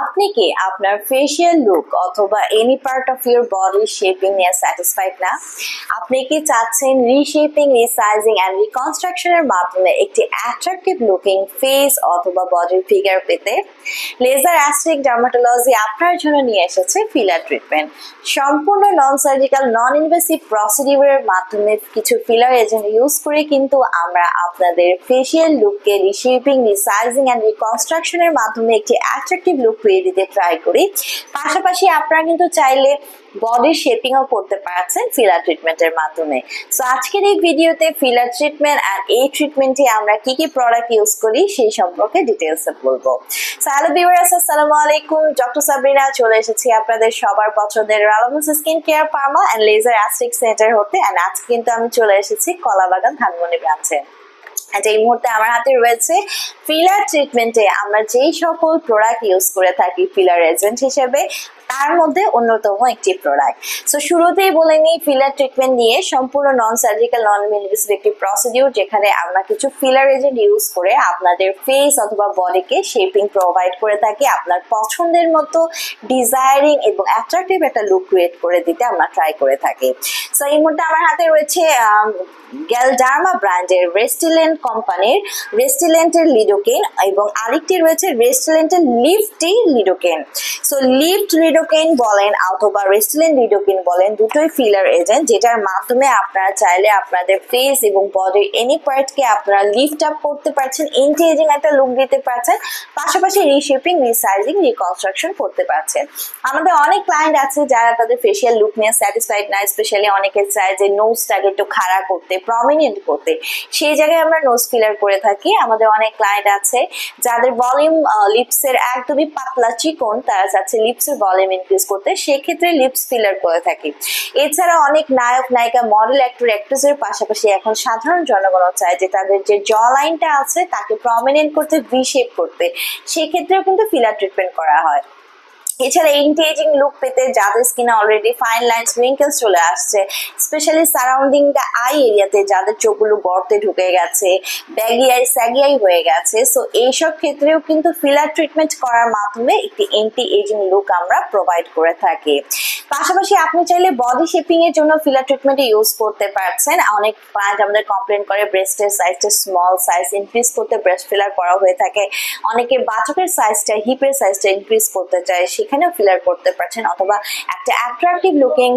আপনি কি আপনার ফেসিয়াল লুক অথবা any part of your body shaping নিয়ে স্যাটিসফাইড না? আপনি কি চাচ্ছেন রিশেপিং রিসাইজিং অ্যান্ড রিকনস্ট্রাকশনের মাধ্যমে একটি অ্যাট্রাকটিভ লুকিং ফেস অথবা বডির ফিগার পেতে? লেজার অ্যাস্ট্রিক ডার্মাটোলজি আপনার জন্য নিয়ে এসেছে ফিলার ট্রিটমেন্ট সম্পূর্ণ নন সার্জিক্যাল নন ইনভেসিভ প্রসিডিউরের মাধ্যমে কিছু ফিলার এজেন্ট ইউজ করে কিন্তু আমরা আপনাদের ফেসিয়াল লুককে রিশেপিং রিসাইজিং অ্যান্ড রিকনস্ট্রাকশনের মাধ্যমে একটি অ্যাট্রাকটিভ লুক পেয়ে দিতে ট্রাই করি। পাশাপাশি আপনারা কিন্তু চাইলে বডি শেপিংও করতে পারছেন ফিলার ট্রিটমেন্টের মাধ্যমে। সো আজকের এই ভিডিওতে ফিলার ট্রিটমেন্ট আর এই ট্রিটমেন্টে আমরা কি কি প্রোডাক্ট ইউজ করি সেই সম্পর্কে ডিটেলসে বলব। হ্যালো ভিউয়ার্স আসসালামু আলাইকুম। ডক্টর সাবরিনা চলে এসেছি আপনাদের সবার পছন্দের রালামুস স্কিন কেয়ার পার্মা অ্যান্ড লেজার অ্যাস্টিক সেন্টার হতে। অ্যান্ড আজকে কিন্তু আমি চলে এসেছি কলাবাগান ধানমন্ডি ব্রাঞ্চে আচ্ছা এই মুহূর্তে আমার হাতে রয়েছে ফিলার ট্রিটমেন্টে আমরা যেই সকল প্রোডাক্ট ইউজ করে থাকি ফিলার এজেন্ট হিসেবে, তার মধ্যে অন্যতম একটি প্রোডাক্ট সো শুরুতেই বলে নিই ফিলার ট্রিটমেন্ট নিয়ে সম্পূর্ণ নন সার্জিক্যাল নন ইনভেসিভ একটি প্রসিডিউর যেখানে আমরা কিছু ফিলার এজেন্ট ইউজ করে আপনাদের ফেস অথবা বডিকে শেপিং প্রোভাইড করে থাকি, আপনার পছন্দের মতো ডিজায়ারিং এবং অ্যাট্রাকটিভ একটা লুক ক্রিয়েট করে দিতে আমরা ট্রাই করে থাকি। সো এই মুহূর্তে আমার হাতে রয়েছে গ্যালডার্মা ব্র্যান্ডের রেস্টিলেন্ট কোম্পানির রেস্টিলেন্টের লিডোকেন এবং আরেকটি রয়েছে রেস্টিলেন্টের লিফটি লিডোকেন সো লিফট লিডোকেন বলেন অথবা রেস্টিলেন্ট লিডোকেন বলেন দুটোই ফিলার এজেন্ট যেটার মাধ্যমে আপনারা চাইলে আপনাদের ফেস এবং বডির এনি পার্টকে আপনারা লিফট আপ করতে পারছেন এন্টি এজিং একটা লুক দিতে পারছেন, পাশাপাশি রিশেপিং রিসাইজিং রিকনস্ট্রাকশন করতে পারছেন। আমাদের অনেক ক্লায়েন্ট আছে যারা তাদের ফেসিয়াল লুক নিয়ে স্যাটিসফাইড না স্পেশালি অনেকে চায় যে নোজটাকে একটু খাড়া করতে প্রমিনেন্ট করতে। সেই জায়গায় আমরা নোজ ফিলার করে থাকি। আমাদের অনেক ক্লায়েন্ট আছে যাদের ভলিউম লিপসের একদমই পাতলা চিকন, তারা চাচ্ছে লিপসের ভলিউম ইনক্রিজ করতে। সেক্ষেত্রে লিপস ফিলার করে থাকি। এছাড়া অনেক নায়ক, নায়িকা মডেল অ্যাক্টর অ্যাক্ট্রেসের পাশাপাশি এখন সাধারণ জনগণও চায় যে তাদের যে জ লাইনটা আছে তাকে প্রমিনেন্ট করতে ভি শেপ করতে। সেক্ষেত্রেও কিন্তু ফিলার ট্রিটমেন্ট করা হয়। এছাড়া এন্টিএজিং লুক পেতে যাদের স্কিনে অলরেডি ফাইন লাইন্স রিঙ্কেলস চলে আসছে স্পেশালি সারাউন্ডিং দ্য আই এরিয়াতে যাদের চোখগুলো গর্তে ঢুকে গেছে ব্যাগি আই স্যাগি আই হয়ে গেছে সো এইসব ক্ষেত্রেও কিন্তু ফিলার ট্রিটমেন্ট করার মাধ্যমে একটি এন্টি এজিং লুক আমরা প্রোভাইড করে থাকি। পাশাপাশি আপনি চাইলে বডি শেপিং এর জন্য ফিলার ট্রিটমেন্ট ইউজ করতে পারছেন। অনেক ক্লায়েন্ট আমাদের কমপ্লেন করে ব্রেস্টের সাইজটা স্মল সাইজ ইনক্রিজ করতে ব্রেস্ট ফিলার করা হয়ে থাকে। অনেকে বাচকের সাইজটা হিপের সাইজটা ইনক্রিজ করতে চায় সেখানেও ফিলার করতে পারছেন, অথবা একটা অ্যাট্রাকটিভ লুকিং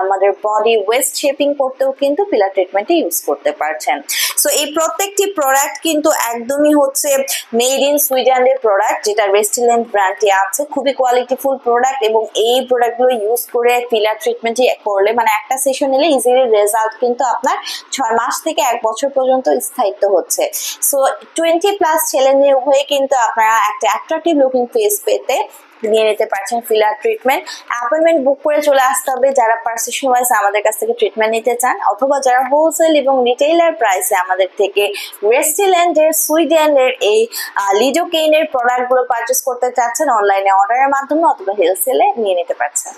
আমাদের বডি ওয়েস্ট শেপিং করতেও কিন্তু ফিলার ট্রিটমেন্টে ইউজ করতে পারছেন। সো এই প্রত্যেকটি প্রোডাক্ট কিন্তু একদমই হচ্ছে মেড ইন সুইডেনের প্রোডাক্ট যেটা রেস্টিলেন্ট ব্র্যান্ডে আছে। খুবই কোয়ালিটিফুল প্রোডাক্ট এবং এই প্রোডাক্টগুলো ইউজ করে ফিলার ট্রিটমেন্টই করলে মানে একটা সেশন নিলে ইজিলি রেজাল্ট কিন্তু আপনার ছয় মাস থেকে এক বছর পর্যন্ত স্থায়িত্ব হচ্ছে। সো টোয়েন্টি প্লাস ছেলে উভয়ে কিন্তু আপনারা একটা অ্যাট্রাকটিভ লুকিং ফেস পেতে নিয়ে নিতে পারছেন ফিলার ট্রিটমেন্ট অ্যাপয়েন্টমেন্ট বুক করে চলে আসতে হবে। যারা পার্সেশন ওয়াইজ আমাদের কাছ থেকে ট্রিটমেন্ট নিতে চান, অথবা যারা হোলসেল এবং রিটেইলার প্রাইসে আমাদের থেকে রেস্টিল্যান্ডের সুইডেনের এই লিডোকেইনের প্রোডাক্টগুলো পারচেস করতে চাচ্ছেন অনলাইনে অর্ডারের মাধ্যমে অথবা হোলসেলে নিয়ে নিতে পারছেন।